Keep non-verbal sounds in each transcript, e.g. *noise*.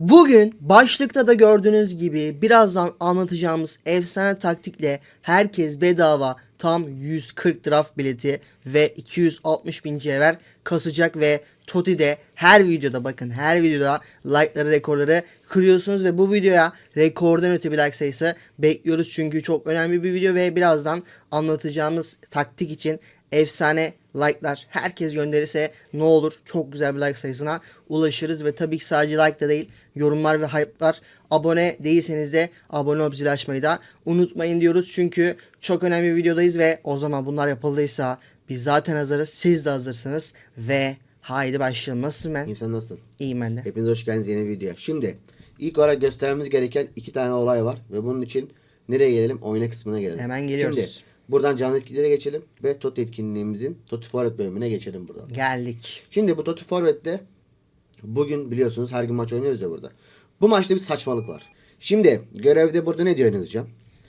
Bugün başlıkta da gördüğünüz gibi birazdan anlatacağımız efsane taktikle herkes bedava tam 140 draft bileti ve 260 bin cevher kasacak ve Toti'de her videoda bakın her videoda like'ları rekorları kırıyorsunuz ve bu videoya rekordan öte bir like sayısı bekliyoruz. Çünkü çok önemli bir video ve birazdan anlatacağımız taktik için efsane like'lar herkes gönderirse ne olur çok güzel bir like sayısına ulaşırız ve tabii ki sadece like da değil yorumlar ve hype'lar abone değilseniz de abone olup zil açmayı da unutmayın diyoruz çünkü çok önemli bir videodayız ve o zaman bunlar yapıldıysa biz zaten hazırız siz de hazırsınız ve haydi başlayalım nasılsın ben? İyiyim sen nasılsın? İyiyim ben de. Hepiniz hoş geldiniz yeni videoya. Şimdi ilk olarak göstermemiz gereken iki tane olay var. Ve bunun için nereye gelelim? Oyuna kısmına gelelim. Hemen geliyoruz. Şimdi buradan canlı etkilere geçelim. Ve TOT etkinliğimizin TOTI Forvet bölümüne geçelim buradan. Geldik. Şimdi bu TOTI Forvet'te bugün biliyorsunuz her gün maç oynuyoruz ya burada. Bu maçta bir saçmalık var. Şimdi görevde burada ne diyor yazacağım?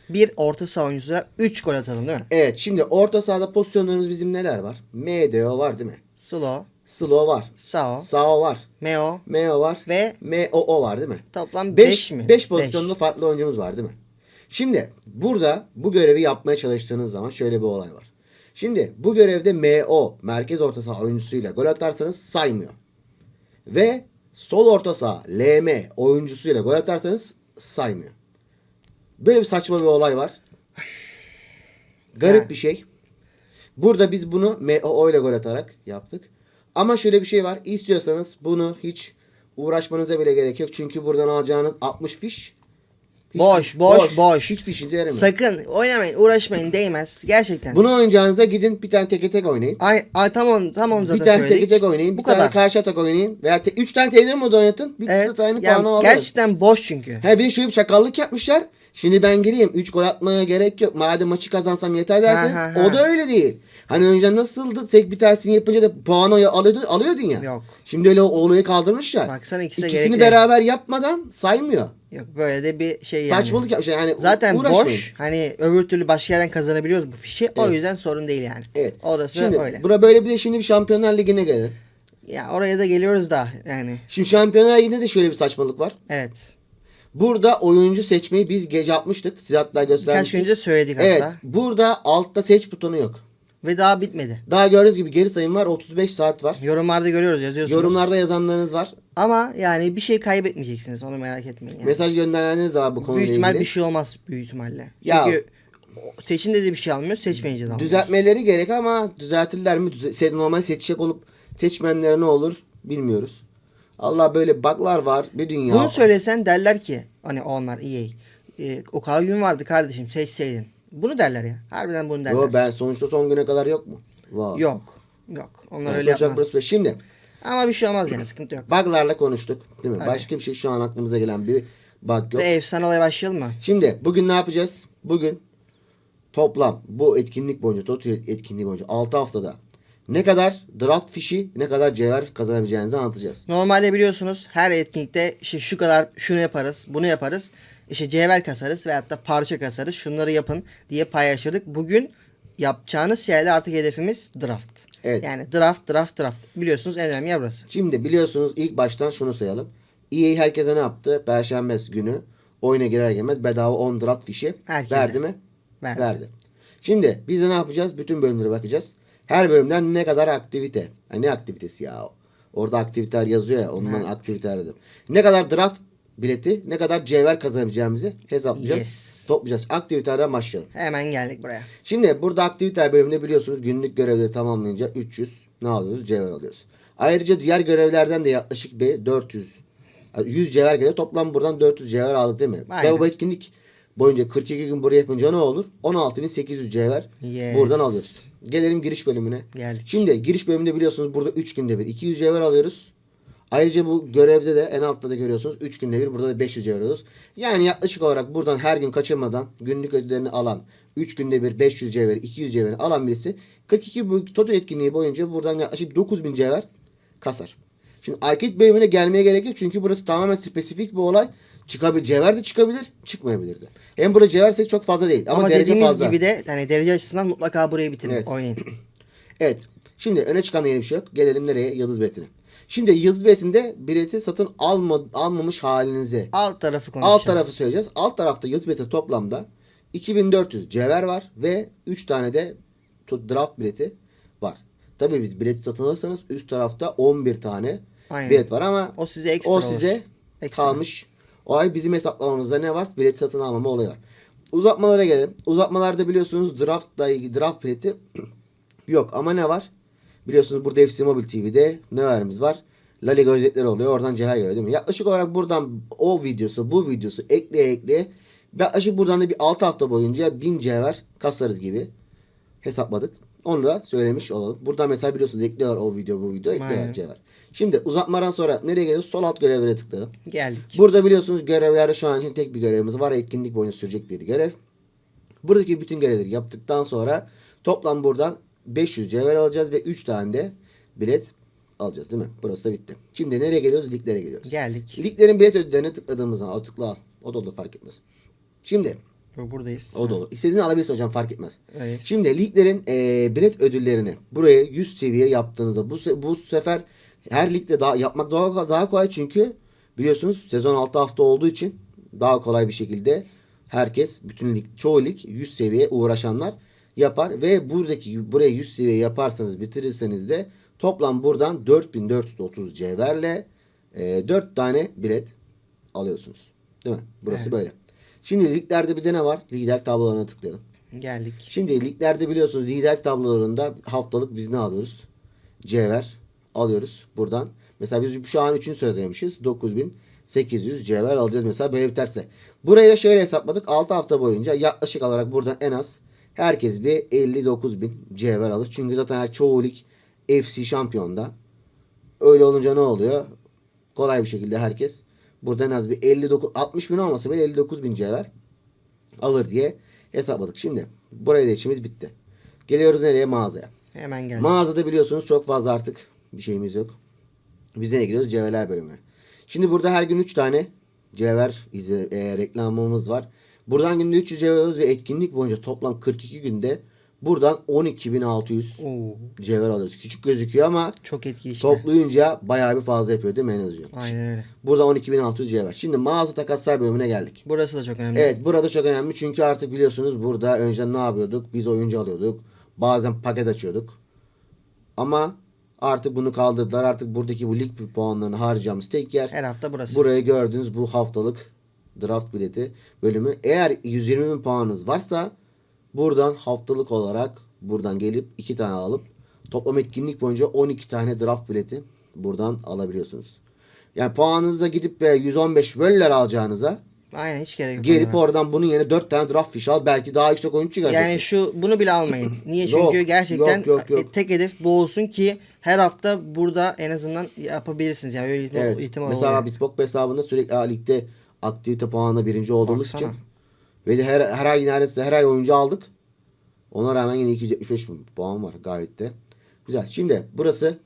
Bir orta saha oyuncusuna 3 gol atalım değil mi? Evet şimdi orta sahada pozisyonlarımız bizim neler var? MDO var değil mi? Slow, Slow var. Sao, Sao var. Meo MO var. ve MOO var değil mi? toplam 5 5 mi? 5 pozisyonlu farklı oyuncumuz var değil mi? Şimdi burada bu görevi yapmaya çalıştığınız zaman şöyle bir olay var. Şimdi bu görevde MO merkez orta saha oyuncusuyla gol atarsanız saymıyor. Ve sol orta saha LM oyuncusuyla gol atarsanız saymıyor. Böyle bir saçma bir olay var. Garip Yani. bir şey. Burada biz bunu MOO ile gol atarak yaptık. Ama şöyle bir şey var. İstiyorsanız bunu hiç uğraşmanıza bile gerek yok. Çünkü buradan alacağınız 60 fiş hiç- Boş, boş, boş. Hiçbir işinize yaramıyor. Sakın oynamayın, uğraşmayın, değmez. Gerçekten. Bunu oynayacağınıza gidin bir tane teke tek oynayın. Ay, ay tamam tamam Bir zaten tane söyledik. teke tek oynayın. Bu Bir tane kadar. karşı atak oynayın. Veya te- üç tane televizyon modu oynatın. Bir Evet. tane Yani puanı alın. gerçekten boş çünkü. He bir de şöyle bir çakallık yapmışlar. Şimdi ben gireyim 3 gol atmaya gerek yok. Madem maçı kazansam yeter derseniz Ha, ha, ha. o da öyle değil. Hani önceden nasıldı? Tek bir tanesini yapınca da puanı alıyordu, alıyordun ya. Yok. Şimdi öyle o olayı kaldırmışlar. Baksana ikisi de İkisini gerekli. beraber yapmadan saymıyor. Yok böyle de bir şey yani. Saçmalık yapmışlar. Yani Zaten uğraşmayın. boş. Hani öbür türlü başka yerden kazanabiliyoruz bu fişi. O yüzden sorun değil yani. Evet. Orası Şimdi öyle. bura böyle bir de şimdi bir Şampiyonlar Ligi'ne gelelim. Ya oraya da geliyoruz da yani. Şimdi Şampiyonlar Ligi'nde de şöyle bir saçmalık var. Evet. Burada oyuncu seçmeyi biz gece yapmıştık. Size hatta Birkaç göstermiştik. gün önce söyledik Evet. hatta. Burada altta seç butonu yok. Ve daha bitmedi. Daha gördüğünüz gibi geri sayım var. 35 saat var. Yorumlarda görüyoruz yazıyorsunuz. Yorumlarda yazanlarınız var. Ama yani bir şey kaybetmeyeceksiniz onu merak etmeyin. Yani. Mesaj gönderenleriniz de var bu konuyla büyük ihtimal ilgili. bir şey olmaz büyük ihtimalle. Ya- Çünkü o- seçinde de bir şey almıyor seçmeyince de almıyor. Düzeltmeleri gerek ama düzeltirler mi? Düze- normal seçecek olup seçmeyenlere ne olur bilmiyoruz. Allah böyle bug'lar var bir dünya. Bunu söylesen derler ki hani onlar iyi. E, o kadar gün vardı kardeşim seçseydin. Bunu derler ya. Harbiden bunu derler. Yo ben sonuçta son güne kadar yok mu? Var. Yok. Yok. Onlar Yani öyle yapmaz. burası- Şimdi Ama bir şey olmaz yani sıkıntı yok. bug'larla konuştuk değil mi? Tabii. Başka bir şey şu an aklımıza gelen bir bug yok. Ve efsane olaya başlayalım mı? Şimdi bugün ne yapacağız? Bugün toplam bu etkinlik boyunca, Toto etkinliği boyunca 6 haftada ne kadar draft fişi, ne kadar cevher kazanabileceğinizi anlatacağız. Normalde biliyorsunuz her etkinlikte işte şu kadar şunu yaparız, bunu yaparız. İşte cevher kasarız veyahut da parça kasarız. Şunları yapın diye paylaşırdık. Bugün yapacağınız şeyle artık hedefimiz draft. Evet. Yani draft, draft, draft. Biliyorsunuz en önemli yer burası. Şimdi biliyorsunuz ilk baştan şunu sayalım. EA herkese ne yaptı? Perşembe günü oyuna girer girmez bedava 10 draft fişi Herkese. verdi mi? Verdi. Şimdi biz de ne yapacağız? Bütün bölümlere bakacağız. Her bölümden ne kadar aktivite. Ha, ne aktivitesi ya? Orada aktiviteler yazıyor ya. Ondan aktivite aradım. Ne kadar draft bileti, ne kadar cevher kazanabileceğimizi hesaplayacağız. Yes. Toplayacağız. Aktivitelerden başlayalım. Hemen geldik buraya. Şimdi burada aktivite bölümünde biliyorsunuz günlük görevleri tamamlayınca 300 ne alıyoruz? Cevher alıyoruz. Ayrıca diğer görevlerden de yaklaşık bir 400 yani 100 cevher geliyor. Toplam buradan 400 cevher aldık değil mi? Aynen. Ve bu etkinlik boyunca 42 gün buraya yapınca ne olur? 16.800 cevher Yes. buradan alıyoruz. Gelelim giriş bölümüne. Geldik. Şimdi giriş bölümünde biliyorsunuz burada 3 günde bir 200 cevher alıyoruz. Ayrıca bu görevde de en altta da görüyorsunuz 3 günde bir burada da 500 cevher alıyoruz. Yani yaklaşık olarak buradan her gün kaçırmadan günlük ödüllerini alan 3 günde bir 500 cevher 200 cevher alan birisi 42 bu Toto etkinliği boyunca buradan yaklaşık 9000 cevher kasar. Şimdi arcade bölümüne gelmeye gerek yok çünkü burası tamamen spesifik bir olay. Çıkabilir, cevher de çıkabilir, çıkmayabilir de. Hem burada cevher sayısı çok fazla değil ama, Ama, derece dediğimiz fazla. gibi de hani derece açısından mutlaka burayı bitirin. Evet. Oynayın. *clears throat* Evet. Şimdi öne çıkan yeni bir şey yok. Gelelim nereye? Yıldız biletine. Şimdi yıldız biletinde bileti satın alma, almamış halinizi Alt tarafı konuşacağız. alt tarafı söyleyeceğiz. Alt tarafta yıldız bileti toplamda 2400 cevher var ve 3 tane de draft bileti var. Tabii biz bileti satın alırsanız üst tarafta 11 tane Aynen. bilet var ama O size ekstra o olur. size Ekstra. kalmış. O ay bizim hesaplamamızda ne var? Bilet satın almama olayı var. Uzatmalara gelelim. Uzatmalarda biliyorsunuz draftla ilgili draft bileti *clears throat* yok ama ne var? Biliyorsunuz burada FC Mobile TV'de ne varımız var? La Liga özetleri oluyor. Oradan cevher geliyor değil mi? Yaklaşık olarak buradan o videosu, bu videosu ekleye ekleye yaklaşık buradan da bir 6 hafta boyunca 1000 cevher kasarız gibi hesapladık. Onu da söylemiş olalım. Buradan mesela biliyorsunuz ekliyorlar o video bu video ekliyorlar cevher. Şimdi uzatmadan sonra nereye geliyoruz? Sol alt görevlere tıkladım. Geldik. Burada biliyorsunuz görevlerde şu an için tek bir görevimiz var. Etkinlik boyunca sürecek bir görev. Buradaki bütün görevleri yaptıktan sonra toplam buradan 500 cevher alacağız ve 3 tane de bilet alacağız değil mi? Burası da bitti. Şimdi nereye geliyoruz? Liglere geliyoruz. Geldik. Liglerin bilet ödüllerine tıkladığımız zaman o tıkla al. O da olur fark etmez. Şimdi Buradayız. o da olur. İstediğini alabilirsin hocam fark etmez. Evet. Şimdi liglerin eee bilet ödüllerini buraya 100 seviye yaptığınızda bu se- bu sefer her ligde daha yapmak daha daha kolay çünkü biliyorsunuz sezon 6 hafta olduğu için daha kolay bir şekilde herkes bütün lig çoğu lig 100 seviye uğraşanlar yapar ve buradaki buraya 100 seviye yaparsanız bitirirseniz de toplam buradan 4430 cevherle eee 4 tane bilet alıyorsunuz. Değil mi? Burası Evet. böyle. Şimdi liglerde bir de ne var? Lider tablolarına tıklayalım. Geldik. Şimdi liglerde biliyorsunuz lider tablolarında haftalık biz ne alıyoruz? Cevher alıyoruz buradan. Mesela biz şu an 3. sıradaymışız. 9800 cevher alacağız mesela böyle biterse. Buraya da şöyle hesapladık. 6 hafta boyunca yaklaşık olarak buradan en az herkes bir 59.000 cevher alır. Çünkü zaten her çoğu lig FC şampiyonda. Öyle olunca ne oluyor? Kolay bir şekilde herkes burada en az bir 59 60 bin olmasa bile 59 bin cevher alır diye hesapladık. Şimdi buraya da işimiz bitti. Geliyoruz nereye? Mağazaya. Hemen geldik. Mağazada biliyorsunuz çok fazla artık bir şeyimiz yok. Biz nereye gidiyoruz? Cevherler bölümüne. Şimdi burada her gün 3 tane cevher izi, e, reklamımız var. Buradan günde 300 cevher alıyoruz ve etkinlik boyunca toplam 42 günde buradan 12.600 Oo, cevher alıyoruz. Küçük gözüküyor ama çok etkili işte. toplayınca bayağı bir fazla yapıyor değil mi en azından? Aynen öyle. Burada 12.600 cevher. Şimdi mağaza takaslar bölümüne geldik. Burası da çok önemli. Evet burada çok önemli çünkü artık biliyorsunuz burada önceden ne yapıyorduk? Biz oyuncu alıyorduk. Bazen paket açıyorduk. Ama artık bunu kaldırdılar. Artık buradaki bu lig puanlarını harcayacağımız tek yer. Her hafta burası. Buraya gördüğünüz bu haftalık draft bileti bölümü. Eğer 120 bin puanınız varsa buradan haftalık olarak buradan gelip iki tane alıp toplam etkinlik boyunca 12 tane draft bileti buradan alabiliyorsunuz. Yani puanınızda gidip de 115 völler alacağınıza Aynen hiç gerek yok. Gelip onlara. oradan bunun yerine 4 tane draft fiş al. Belki daha yüksek oyuncu çıkaracaksın. Yani şu bunu bile almayın. *laughs* Niye? Yok, Çünkü gerçekten yok, yok, yok. e, tek hedef bu olsun ki her hafta burada en azından yapabilirsiniz. Yani öyle ihtimal, evet. ihtimal Mesela oluyor. biz Pogba hesabında sürekli A ligde aktivite puanında birinci olduğumuz Baksana. için ve de her, her ay neredeyse her ay oyuncu aldık. Ona rağmen yine 275 puan var gayet de. Güzel. Şimdi burası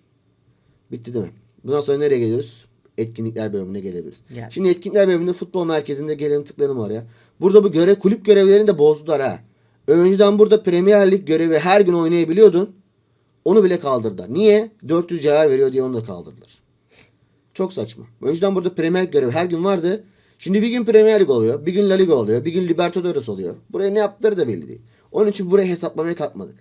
bitti değil mi? Bundan sonra nereye geliyoruz? Etkinlikler bölümüne gelebiliriz. Gel. Şimdi etkinlikler bölümünde futbol merkezinde gelelim tıklayalım oraya. Burada bu görev kulüp görevlerini de bozdular ha. Önceden burada Premier Lig görevi her gün oynayabiliyordun. Onu bile kaldırdılar. Niye? 400 cevher veriyor diye onu da kaldırdılar. Çok saçma. Önceden burada Premier Lig görevi her gün vardı. Şimdi bir gün Premier Lig oluyor. Bir gün La Liga oluyor. Bir gün Libertadores oluyor. Buraya ne yaptıkları da belli değil. Onun için buraya hesaplamaya kalkmadık.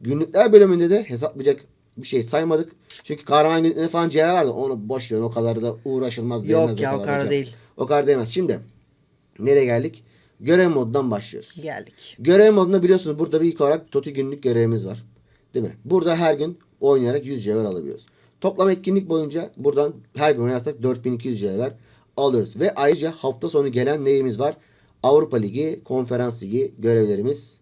Günlükler bölümünde de hesaplayacak bir şey saymadık. Çünkü kahraman falan cevher vardı. Onu boş ver. O kadar da uğraşılmaz. Yok ya, o kadar hocam. değil. O kadar değmez. Şimdi nereye geldik? Görev modundan başlıyoruz. Geldik. Görev modunda biliyorsunuz burada bir ilk olarak TOTI günlük görevimiz var. Değil mi? Burada her gün oynayarak 100 cevher alabiliyoruz. Toplam etkinlik boyunca buradan her gün oynarsak 4200 cevher alıyoruz. Ve ayrıca hafta sonu gelen neyimiz var? Avrupa Ligi, Konferans Ligi görevlerimiz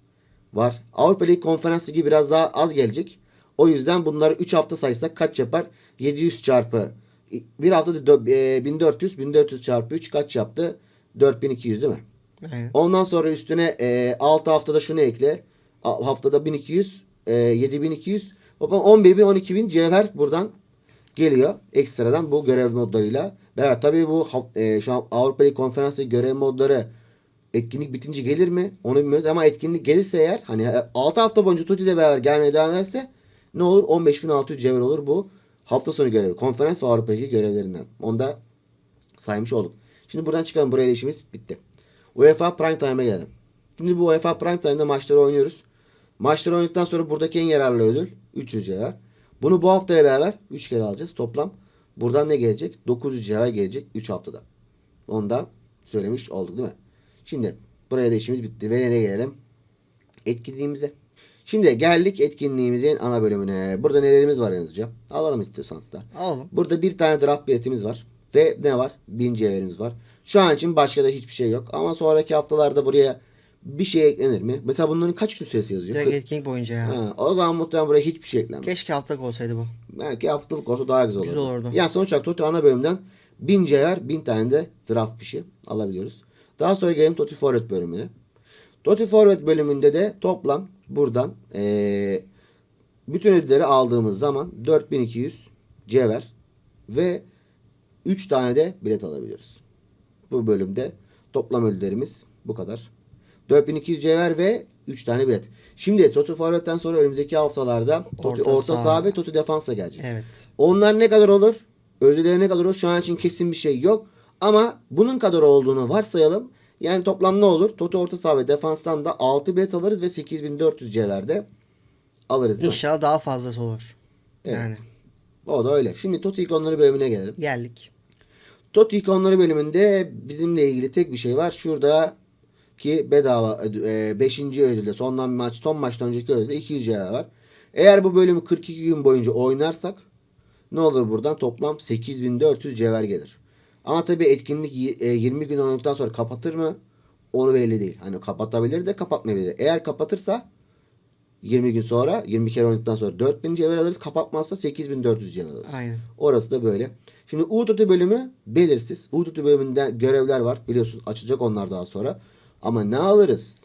var. Avrupa Ligi, Konferans Ligi biraz daha az gelecek. O yüzden bunları 3 hafta saysak kaç yapar? 700 çarpı bir e, 1400, 1400 çarpı 3 kaç yaptı? 4200 değil mi? Aynen. Ondan sonra üstüne e, 6 haftada şunu ekle. A- Haftada 1200, e, 7200. Toplam 11000 12000 cevher buradan geliyor. Ekstradan bu görev modlarıyla. Beraber tabii bu e, şu an Avrupa Lig Konferansı görev modları etkinlik bitince gelir mi? Onu bilmiyoruz ama etkinlik gelirse eğer hani 6 hafta boyunca Tuti ile beraber gelmeye devam ederse ne olur? 15600 cevher olur bu hafta sonu görevi, konferans ve Avrupa Ligi görevlerinden. Onu da saymış olduk. Şimdi buradan çıkalım. Buraya işimiz bitti. UEFA Prime Time'a gelelim. Şimdi bu UEFA Prime Time'da maçları oynuyoruz. Maçları oynadıktan sonra buradaki en yararlı ödül 300 cevher. Bunu bu haftaya beraber 3 kere alacağız. Toplam buradan ne gelecek? 900 cevher gelecek 3 haftada. Onu da söylemiş olduk değil mi? Şimdi buraya da işimiz bitti. Ve nereye gelelim? Etkinliğimize. Şimdi geldik etkinliğimizin ana bölümüne. Burada nelerimiz var yazacağım. Alalım istiyorsan da. Alalım. Burada bir tane draft biletimiz var. Ve ne var? 1000 cevherimiz var. Şu an için başka da hiçbir şey yok. Ama sonraki haftalarda buraya bir şey eklenir mi? Mesela bunların kaç gün süresi yazıyor? Direkt etkinlik boyunca ya. Ha, o zaman muhtemelen buraya hiçbir şey eklenmez. Keşke haftalık olsaydı bu. Belki haftalık olsa daha güzel olurdu. Güzel olurdu. Yani sonuç olarak Toto ana bölümden 1000 cevher 1000 tane de draft pişi alabiliyoruz. Daha sonra gelelim Toti Forvet bölümüne. Toti Forvet bölümünde de toplam buradan eee, bütün ödülleri aldığımız zaman 4200 cevher ve 3 tane de bilet alabiliyoruz. Bu bölümde toplam ödüllerimiz bu kadar. 4200 cevher ve 3 tane bilet. Şimdi Toti Forvet'ten sonra önümüzdeki haftalarda Toti Orta orta, saha. ve Toti defansla gelecek. Evet. Onlar ne kadar olur? Ödülleri ne kadar olur? Şu an için kesin bir şey yok. Ama bunun kadar olduğunu varsayalım. Yani toplam ne olur? Toto orta saha ve defanstan da 6 bilet alırız ve 8400 cevherde alırız. değil mi? İnşallah daha fazlası olur. Evet. Yani O da öyle. Şimdi Toto ikonları bölümüne gelelim. geldik. Toto ikonları bölümünde bizimle ilgili tek bir şey var. Şurada ki bedava 5. ödülde sondan maç son maçtan önceki ödülde 200 cevher var. Eğer bu bölümü 42 gün boyunca oynarsak ne olur buradan toplam 8400 cevher gelir. Ama tabii etkinlik y- e, 20 gün oynadıktan sonra kapatır mı? Onu belli değil. Hani kapatabilir de kapatmayabilir. Eğer kapatırsa 20 gün sonra 20 kere oynadıktan sonra 4000 cevher alırız. Kapatmazsa 8400 cevher alırız. Aynen. Orası da böyle. Şimdi U-Tutu bölümü belirsiz. U-Tutu bölümünde görevler var. Biliyorsunuz açılacak onlar daha sonra. Ama ne alırız?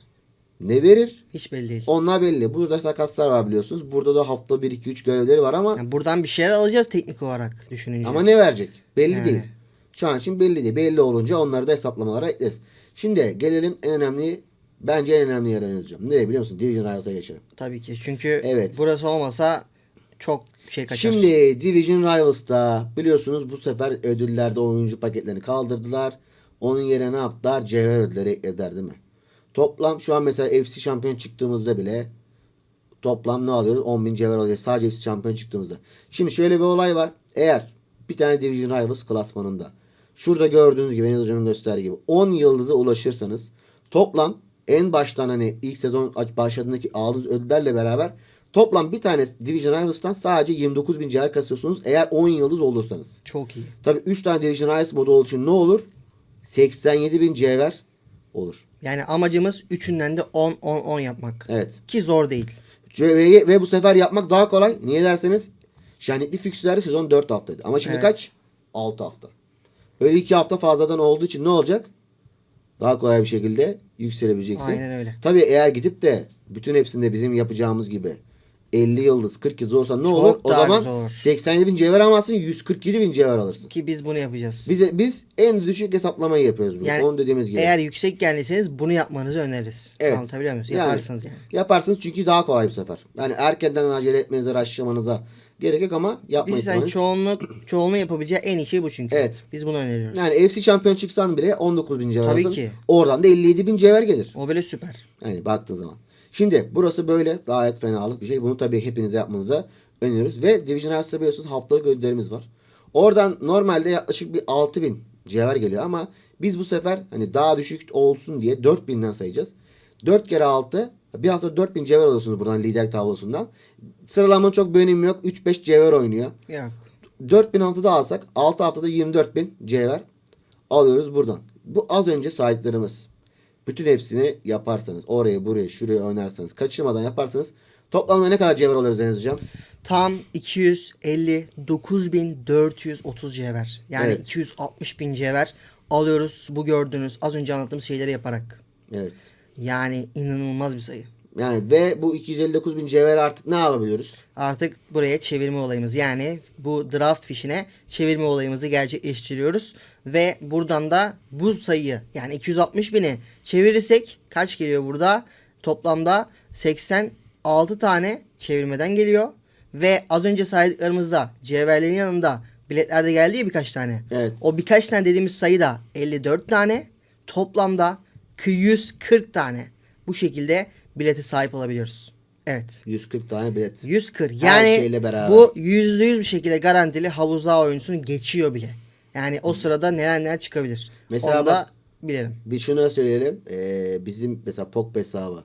Ne verir? Hiç belli değil. Onlar belli. Burada takaslar var biliyorsunuz. Burada da hafta 1-2-3 görevleri var ama Yani buradan bir şeyler alacağız teknik olarak düşününce. ama ne verecek? Belli Yani. değil. Şu an için belli değil. Belli olunca onları da hesaplamalara ekleriz. Şimdi gelelim en önemli bence en önemli yere yazacağım. Nereye biliyor musun? Division Rivals'a geçelim. Tabii ki. Çünkü Evet. burası olmasa çok şey kaçar. Şimdi Division Rivals'ta biliyorsunuz bu sefer ödüllerde oyuncu paketlerini kaldırdılar. Onun yerine ne yaptılar? Cevher ödülleri eklediler değil mi? Toplam şu an mesela FC şampiyon çıktığımızda bile toplam ne alıyoruz? 10.000 cevher alıyoruz. Sadece FC şampiyon çıktığımızda. Şimdi şöyle bir olay var. Eğer bir tane Division Rivals klasmanında şurada gördüğünüz gibi Enes Hoca'nın gösterdiği gibi 10 yıldıza ulaşırsanız toplam en baştan hani ilk sezon başladığındaki aldığınız ödüllerle beraber toplam bir tane Division Rivals'tan sadece 29.000 cevher kasıyorsunuz eğer 10 yıldız olursanız. Çok iyi. Tabi 3 tane Division Rivals modu olduğu için ne olur? 87.000 cevher olur. Yani amacımız üçünden de 10 10 10 yapmak. Evet. Ki zor değil. Ve, ve bu sefer yapmak daha kolay. Niye derseniz şenlikli fikstürlerde sezon 4 haftaydı. Ama şimdi Evet. kaç? 6 hafta. Böyle 2 hafta fazladan olduğu için ne olacak? Daha kolay bir şekilde yükselebileceksin. Aynen öyle. Tabii eğer gidip de bütün hepsinde bizim yapacağımız gibi 50 yıldız 40 yıldız olsa ne Çok olur? O zaman olur. 87 bin cevher almazsın 147 bin cevher alırsın. Ki biz bunu yapacağız. Biz, biz en düşük hesaplamayı yapıyoruz. Bunu. Yani Onu dediğimiz gibi. Eğer yüksek geldiyseniz bunu yapmanızı öneririz. Evet. Anlatabiliyor muyum? Yani. Yaparsınız yani. Yaparsınız çünkü daha kolay bir sefer. Yani erkenden acele etmenize, raşlamanıza gerek yok ama yapmayı Biz yani çoğunluk çoğunluğun yapabileceği en iyi şey bu çünkü. Evet. Biz bunu öneriyoruz. Yani FC şampiyon çıksan bile 19 bin cevher Tabii ki. Oradan da 57 bin cevher gelir. O böyle süper. Yani baktığın zaman. Şimdi burası böyle gayet fenalık bir şey. Bunu tabii hepinize yapmanıza öneriyoruz. Ve Division Rivals'ta biliyorsunuz haftalık ödüllerimiz var. Oradan normalde yaklaşık bir 6000 cevher geliyor ama biz bu sefer hani daha düşük olsun diye 4000'den sayacağız. 4 kere 6 bir hafta 4000 cevher alıyorsunuz buradan lider tablosundan. Sıralamanın çok bir önemi yok. 3-5 cevher oynuyor. Yok. 4000 haftada alsak 6 haftada 24000 cevher alıyoruz buradan. Bu az önce saydıklarımız. Bütün hepsini yaparsanız oraya buraya şuraya oynarsanız kaçırmadan yaparsanız toplamda ne kadar cevher alıyoruz Deniz Hocam? Tam 259.430 cevher. Yani Evet. 260 bin cevher alıyoruz bu gördüğünüz az önce anlattığım şeyleri yaparak. Evet. Yani inanılmaz bir sayı. Yani ve bu 259 bin cevher artık ne yapabiliyoruz? Artık buraya çevirme olayımız yani bu draft fişine çevirme olayımızı gerçekleştiriyoruz. Ve buradan da bu sayıyı yani 260 bini çevirirsek kaç geliyor burada? Toplamda 86 tane çevirmeden geliyor. Ve az önce saydıklarımızda cevherlerin yanında biletler de geldi ya birkaç tane. Evet. O birkaç tane dediğimiz sayı da 54 tane. Toplamda 140 tane. Bu şekilde bilete sahip olabiliyoruz. Evet. 140 tane bilet. 140. Her Yani şeyle beraber. bu %100 bir şekilde garantili havuzda oyuncusunu geçiyor bile. Yani o sırada neler neler çıkabilir. Mesela Onu da bak- bilelim. Bir şunu söyleyelim. Ee, bizim mesela POK hesabı.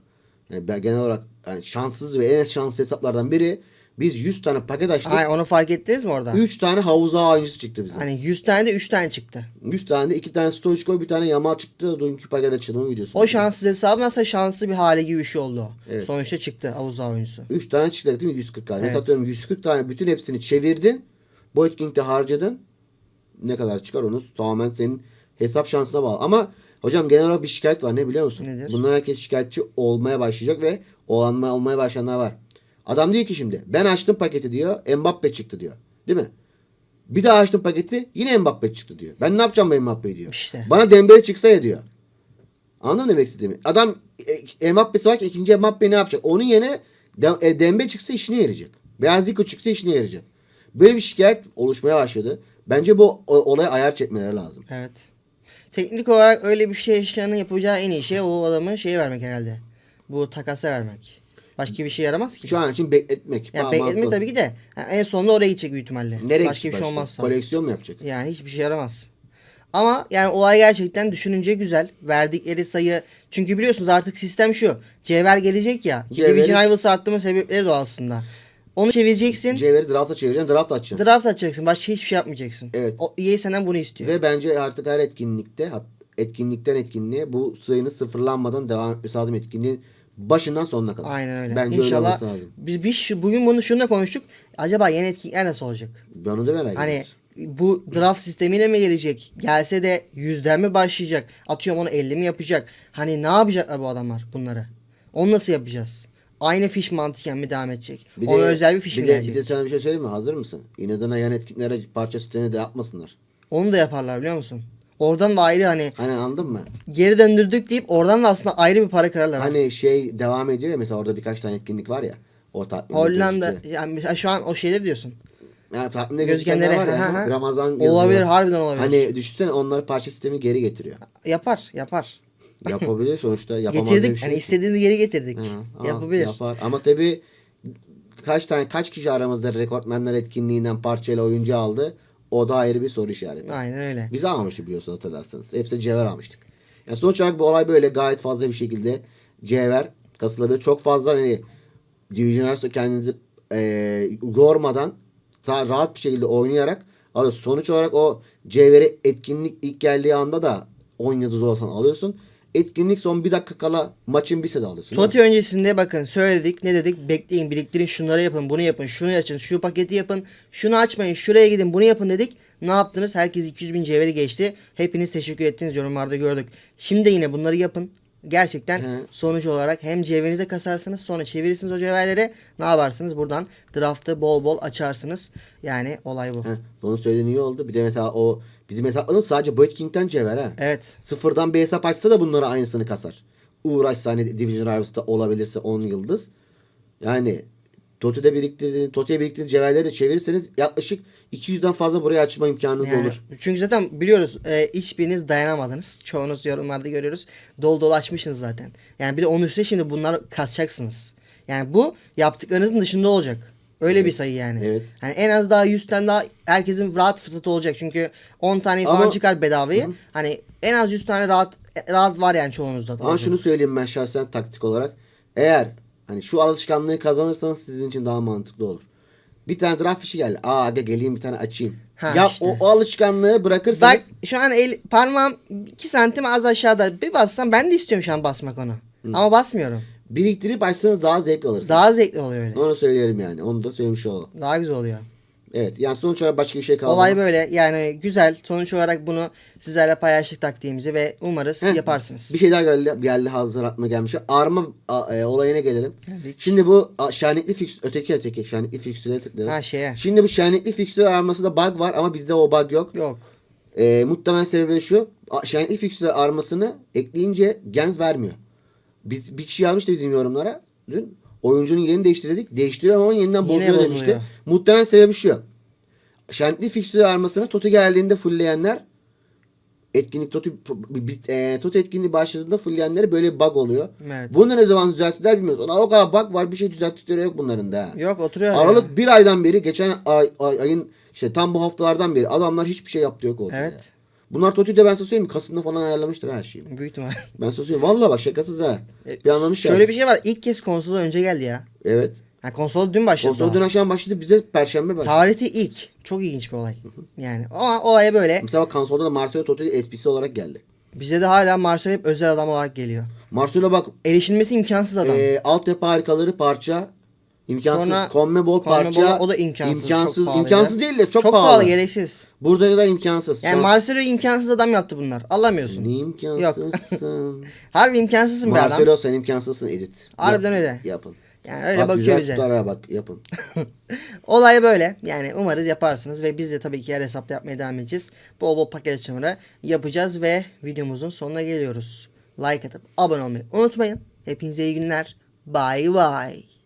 Yani ben genel olarak yani şanssız ve en şanslı hesaplardan biri. Biz 100 tane paket açtık. Ay, onu fark ettiniz mi orada? 3 tane havuza oyuncusu çıktı bize. Hani 100 tane de 3 tane çıktı. 100 tane de 2 tane Stoichkov bir tane Yamal çıktı. Dünkü paket açılımı videosu. O şanssız hesabı nasıl şanslı bir hale gibi bir şey oldu o. Evet. Sonuçta çıktı havuzda oyuncusu. 3 tane çıktı değil mi? 140 tane. Evet. Mesela atıyorum 140 tane bütün hepsini çevirdin. Boyd King'de harcadın. Ne kadar çıkar onu tamamen senin hesap şansına bağlı. Ama hocam genel olarak bir şikayet var. Ne biliyor musun? Nedir? Bundan herkes şikayetçi olmaya başlayacak ve olanma, olmaya başlayanlar var. Adam diyor ki şimdi ben açtım paketi diyor. Mbappe çıktı diyor. Değil mi? Bir daha açtım paketi yine Mbappe çıktı diyor. Ben ne yapacağım bu Mbappe'yi diyor. İşte. Bana Dembele çıksa ya diyor. Anladın mı demek istediğimi? Adam e, Mbappe'si var ki ikinci Mbappe ne yapacak? Onun yerine e, Dembe çıksa işine yarayacak. Beyaz Zico çıksa işine yarayacak. Böyle bir şikayet oluşmaya başladı. Bence bu olaya ayar çekmeleri lazım. Evet. Teknik olarak öyle bir şey yaşayanın yapacağı en iyi şey o adamı şeye vermek herhalde. Bu takasa vermek. Başka bir şey yaramaz ki. Şu an için bekletmek. yani Aa, bekletmek tabii ki de ha, en sonunda oraya gidecek büyük ihtimalle. Nereye başka bir şey olmazsa. Koleksiyon mu yapacak? Yani hiçbir şey yaramaz. Ama yani olay gerçekten düşününce güzel. Verdikleri sayı çünkü biliyorsunuz artık sistem şu. Cevher gelecek ya. Ki Cevheri- Division Rivals arttırma sebepleri de o aslında. Onu çevireceksin. Cevheri draft'a çevireceksin. Draft açacaksın. Draft atacaksın. Başka hiçbir şey yapmayacaksın. Evet. O EA senden bunu istiyor. Ve bence artık her etkinlikte etkinlikten etkinliğe bu sayının sıfırlanmadan devam etmesi lazım etkinliğin başından sonuna kadar. Aynen öyle. Bence öyle İnşallah olması lazım. biz, biz şu, bugün bunu şunu da konuştuk. Acaba yeni etkinlikler nasıl olacak? Ben onu da merak ediyorum. Hani bu draft sistemiyle mi gelecek? Gelse de yüzden mi başlayacak? Atıyorum onu 50 mi yapacak? Hani ne yapacaklar bu adamlar bunları? Onu nasıl yapacağız? Aynı fiş mantıken mi devam edecek? Ona özel bir fiş bir mi de, gelecek? Bir de sana bir şey söyleyeyim mi? Hazır mısın? İnadına yan etkinliklere parça sistemi de yapmasınlar. Onu da yaparlar biliyor musun? Oradan da ayrı hani Hani anladın mı? geri döndürdük deyip oradan da aslında ayrı bir para kırarlar. Hani şey devam ediyor ya mesela orada birkaç tane etkinlik var ya. O tatmin Hollanda yani şu an o şeyleri diyorsun. Yani tatminde gözükenler var ya. hı hı. Ramazan yazıyor. Olabilir harbiden olabilir. Hani düşünsene onları parça sistemi geri getiriyor. Yapar yapar. Yapabilir *laughs* sonuçta. Yapamaz diye bir Getirdik şey hani yok. istediğini geri getirdik. Hı, aa, Yapabilir. Yapar. Ama tabii kaç tane kaç kişi aramızda rekortmenler etkinliğinden parçayla oyuncu aldı? O da ayrı bir soru işareti. Aynen öyle. Biz almamıştık biliyorsun hatırlarsanız. Hepsi cevher almıştık. Yani sonuç olarak bu olay böyle gayet fazla bir şekilde cevher kasılabiliyor. Çok fazla hani Division kendinizi e, yormadan daha rahat bir şekilde oynayarak alıyorsun. Sonuç olarak o cevheri etkinlik ilk geldiği anda da 10 yıldız olsan alıyorsun. Etkinlik son bir dakika kala maçın de alıyorsun. Toti öncesinde bakın söyledik ne dedik bekleyin biriktirin şunları yapın bunu yapın şunu açın şu paketi yapın şunu açmayın şuraya gidin bunu yapın dedik. Ne yaptınız? Herkes 200 bin cevheri geçti. Hepiniz teşekkür ettiniz yorumlarda gördük. Şimdi yine bunları yapın. Gerçekten He. sonuç olarak hem cevherinize kasarsınız sonra çevirirsiniz o cevherleri ne yaparsınız buradan draftı bol bol açarsınız. Yani olay bu. Onu söylediğin iyi oldu. Bir de mesela o bizim hesaplarımız sadece Boyd King'den cevher ha. Evet. Sıfırdan bir hesap açsa da bunlara aynısını kasar. Uğraşsa hani Division Rivals'ta olabilirse 10 yıldız. Yani Toti'de biriktirdiğin, Toti'ye biriktirdiğin cevherleri de çevirirseniz yaklaşık 200'den fazla buraya açma imkanınız Yani, olur. Çünkü zaten biliyoruz e, hiçbiriniz dayanamadınız. Çoğunuz yorumlarda görüyoruz. Dolu dolu açmışsınız zaten. Yani bir de onun üstüne şimdi bunları kasacaksınız. Yani bu yaptıklarınızın dışında olacak. Öyle bir sayı yani. Evet. Yani en az daha 100'ten daha herkesin rahat fırsatı olacak. Çünkü 10 tane falan Ama- çıkar bedavayı. Hani en az 100 tane rahat rahat var yani çoğunuzda. Ama şunu söyleyeyim ben şahsen taktik olarak. Eğer hani şu alışkanlığı kazanırsanız sizin için daha mantıklı olur. Bir tane draft fişi geldi. Aa aga geleyim bir tane açayım. Ha, ya işte. o, o alışkanlığı bırakırsanız Bak şu an el, parmağım 2 santim az aşağıda. Bir bassam ben de istiyorum şu an basmak onu. Ama basmıyorum. Biriktirip açsanız daha zevk alırsınız. Daha zevkli oluyor öyle. Onu söyleyelim yani. Onu da söylemiş olalım. Daha güzel oluyor. Evet. Yani sonuç olarak başka bir şey kalmadı. Olay böyle yani güzel. Sonuç olarak bunu sizlerle paylaştık taktiğimizi ve umarız Heh, yaparsınız. Bir şey daha geldi, geldi hazır atma gelmiş. Arma a, e, olayına gelelim. Geldik. Şimdi bu a, şenlikli fix öteki öteki şenlikli fixtüre tıklayalım. Ha şeye. Şimdi bu şenlikli fixtüre armasında bug var ama bizde o bug yok. Yok. E, muhtemelen sebebi şu. Şenlikli fixtüre armasını ekleyince gens vermiyor. Biz bir kişi yazmıştı bizim yorumlara dün. Oyuncunun yerini değiştirdik. Değiştiriyor ama yeniden bozuyor bozuluyor. demişti. Muhtemelen sebebi şu. Şentli fikstürü armasına Totu geldiğinde fullleyenler etkinlik Totu, e, Totu etkinliği başladığında fullleyenlere böyle bir bug oluyor. Evet. Bunu ne zaman düzelttiler bilmiyoruz. Ona o kadar bug var bir şey düzelttikleri yok bunların da. Yok oturuyor. Aralık yani. bir aydan beri geçen ay, ay- ayın işte tam bu haftalardan beri adamlar hiçbir şey yaptı yok oldu. Evet. ya. Bunlar Totu'yu ben size söyleyeyim mi? Kasım'da falan ayarlamıştır her şeyi. Büyük ihtimal. Ben size söyleyeyim. Valla bak şakasız ha. Bir anlamış Şöyle yani. bir şey var. İlk kez konsola önce geldi ya. Evet. Ha, konsol dün başladı. Konsol dün akşam başladı bize perşembe başladı. Tarihte ilk. Çok ilginç bir olay. Yani ama olaya böyle. Mesela bak konsolda da Marcelo Totu SPC olarak geldi. Bize de hala Marcel hep özel adam olarak geliyor. Marcelo bak Erişilmesi imkansız adam. e, altyapı harikaları parça imkansız. Sonra Conmebol parça o da imkansız, çok imkansız, pahalıydı. imkansız değil de çok, çok pahalı. gereksiz. Burada da imkansız. Yani an- Marcelo imkansız adam yaptı bunlar. Alamıyorsun. Ne imkansızsın. *laughs* Harbi imkansızsın be adam. Marcelo sen imkansızsın edit. Harbiden Yap- öyle. Yapın. Yani öyle bak, bakıyor bize. tutar bak yapın. *laughs* Olay böyle. Yani umarız yaparsınız ve biz de tabii ki her hesapta yapmaya devam edeceğiz. Bol bol paket açımları yapacağız ve videomuzun sonuna geliyoruz. Like atıp abone olmayı unutmayın. Hepinize iyi günler. Bye bye.